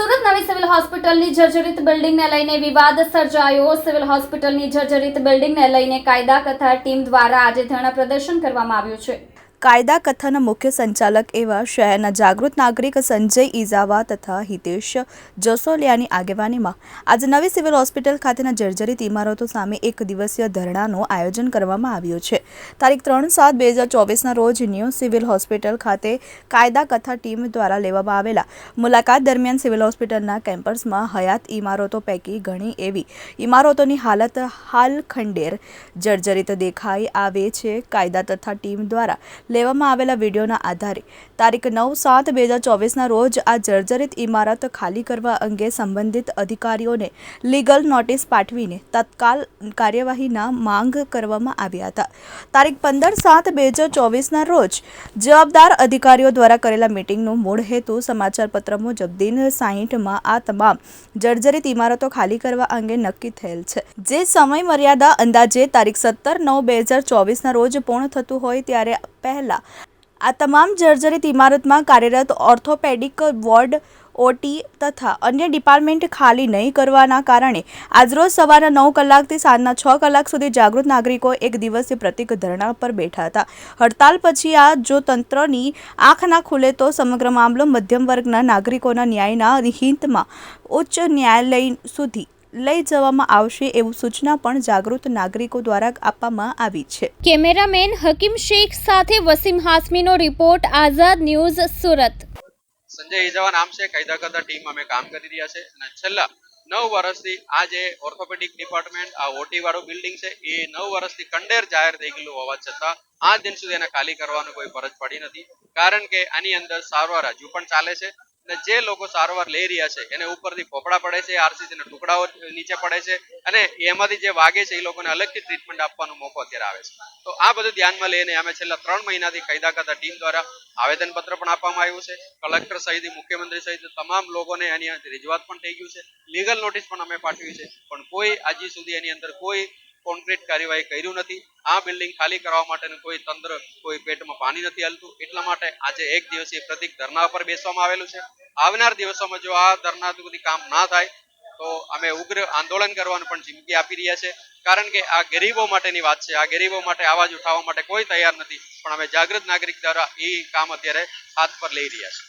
સુરત નવી સિવિલ હોસ્પિટલની જર્જરિત બિલ્ડિંગને લઈને વિવાદ સર્જાયો. સિવિલ હોસ્પિટલની જર્જરિત બિલ્ડિંગને લઈને કાયદા કથા ટીમ દ્વારા આજે ધરણા પ્રદર્શન કરવામાં આવ્યું છે. કાયદા કથાના મુખ્ય સંચાલક એવા શહેરના જાગૃત નાગરિક સંજય ઇઝાવા તથા હિતેશ જસોલિયાની આગેવાનીમાં આજે નવી સિવિલ હોસ્પિટલ ખાતેના જર્જરિત ઇમારતો સામે એક દિવસીય ધરણાનું આયોજન કરવામાં આવ્યું છે. તારીખ ત્રણ સાત બે હજાર ચોવીસના રોજ ન્યૂ સિવિલ હોસ્પિટલ ખાતે કાયદા કથા ટીમ દ્વારા લેવામાં આવેલા મુલાકાત દરમિયાન સિવિલ હોસ્પિટલના કેમ્પસમાં હયાત ઇમારતો પૈકી ઘણી એવી ઇમારતોની હાલત હાલ ખંડેર જર્જરિત દેખાઈ આવે છે. કાયદા તથા ટીમ દ્વારા લેવામાં આવેલા વિડીયોના આધારે તારીખ નવ સાત બે હજાર ચોવીસના રોજ આ જર્જરિત ઇમારત ખાલી કરવા અંગે સંબંધિત અધિકારીઓને લીગલ નોટિસ પાઠવીને તત્કાલ કાર્યવાહીના માંગ કરવામાં આવ્યા હતા. તારીખ પંદર સાત બે હજાર ચોવીસના રોજ જવાબદાર અધિકારીઓ દ્વારા કરેલા મિટિંગનો મૂળ હેતુ સમાચારપત્ર મુજબ દિન સાહીઠમાં આ તમામ જર્જરિત ઇમારતો ખાલી કરવા અંગે નક્કી થયેલ છે. જે સમય મર્યાદા અંદાજે તારીખ સત્તર નવ બે હજાર ચોવીસના રોજ પૂર્ણ થતું હોય ત્યારે પહેલા. આ તમામ જર્જરિત ઇમારતમાં કાર્યરત ઓર્થોપેડિક વોર્ડ, ઓટી તથા અન્ય ડિપાર્ટમેન્ટ ખાલી નહીં કરવાના કારણે આજરોજ સવારના નવ કલાકથી સાંજના છ કલાક સુધી જાગૃત નાગરિકો એક દિવસીય પ્રતિક ધરણા પર બેઠા હતા. હડતાલ પછી આ જો તંત્રની આંખ ના ખુલે તો સમગ્ર મામલો મધ્યમ વર્ગના નાગરિકોના ન્યાયના હિતમાં ઉચ્ચ ન્યાયાલય સુધી લઈ જવામાં આવશે એવું સૂચના પણ જાગૃત નાગરિકો દ્વારા આપવામાં આવી છે. કેમેરામેન હકીમ શેખ સાથે વસીમ હાસમીનો રિપોર્ટ આઝાદ ન્યૂઝ સુરત. સંજય ઇજાવા નામ છે કાયદા કરતા ટીમ અમે કામ કરી રહ્યા છે અને છેલ્લા નવ વર્ષથી આ જે ઓર્થોપેડિક ડિપાર્ટમેન્ટ આ ઓટી વાળું બિલ્ડિંગ છે એ નવ વર્ષથી કંડેર જાહેર થઈ ગયેલું હોવા છતાં આ દિન સુધી એને ખાલી કરવાનો કોઈ ફરજ પડી નથી. કારણ કે આની અંદર સારવાર હજુ પણ ચાલે છે. અને જે લોકો સારવાર લઈ રહ્યા છે, એને ઉપરથી પોપડા પડે છે આરસીસી ટુકડાઓ નીચે પડે છે અને એમાંથી જે વાગે છે એ લોકોને અલગથી ટ્રીટમેન્ટ આપવાનો મોકો અત્યારે આવે છે. તો આ બધું ધ્યાનમાં લઈને અમે છેલ્લા ત્રણ મહિનાથી કાયદા કરતા ટીમ દ્વારા આવેદનપત્ર પણ આપવામાં આવ્યું છે. કલેક્ટર સહિત, મુખ્યમંત્રી સહિત તમામ લોકોને એની રજૂઆત પણ થઈ ગયું છે. લીગલ નોટિસ પણ અમે પાઠવી છે. પણ કોઈ આજી સુધી એની અંદર કોઈ કોન્ક્રીટ કાર્યવાહી કર્યું નથી. આ બિલ્ડિંગ ખાલી કરવા માટેનું કોઈ તંત્ર, કોઈ પેટમાં પાણી નથી હાલતું. એટલા માટે આજે એક દિવસીય પ્રતિક ધરના પર બેસવામાં આવેલું છે. આવનાર દિવસોમાં જો આ ધરણા સુધી કામ ના થાય, તો અમે ઉગ્ર આંદોલન કરવાનું પણ ચીમકી આપી રહ્યા છે. કારણ કે આ ગરીબો માટેની વાત છે. આ ગરીબો માટે અવાજ ઉઠાવવા માટે કોઈ તૈયાર નથી. પણ અમે જાગૃત નાગરિક દ્વારા એ કામ અત્યારે હાથ પર લઈ રહ્યા છે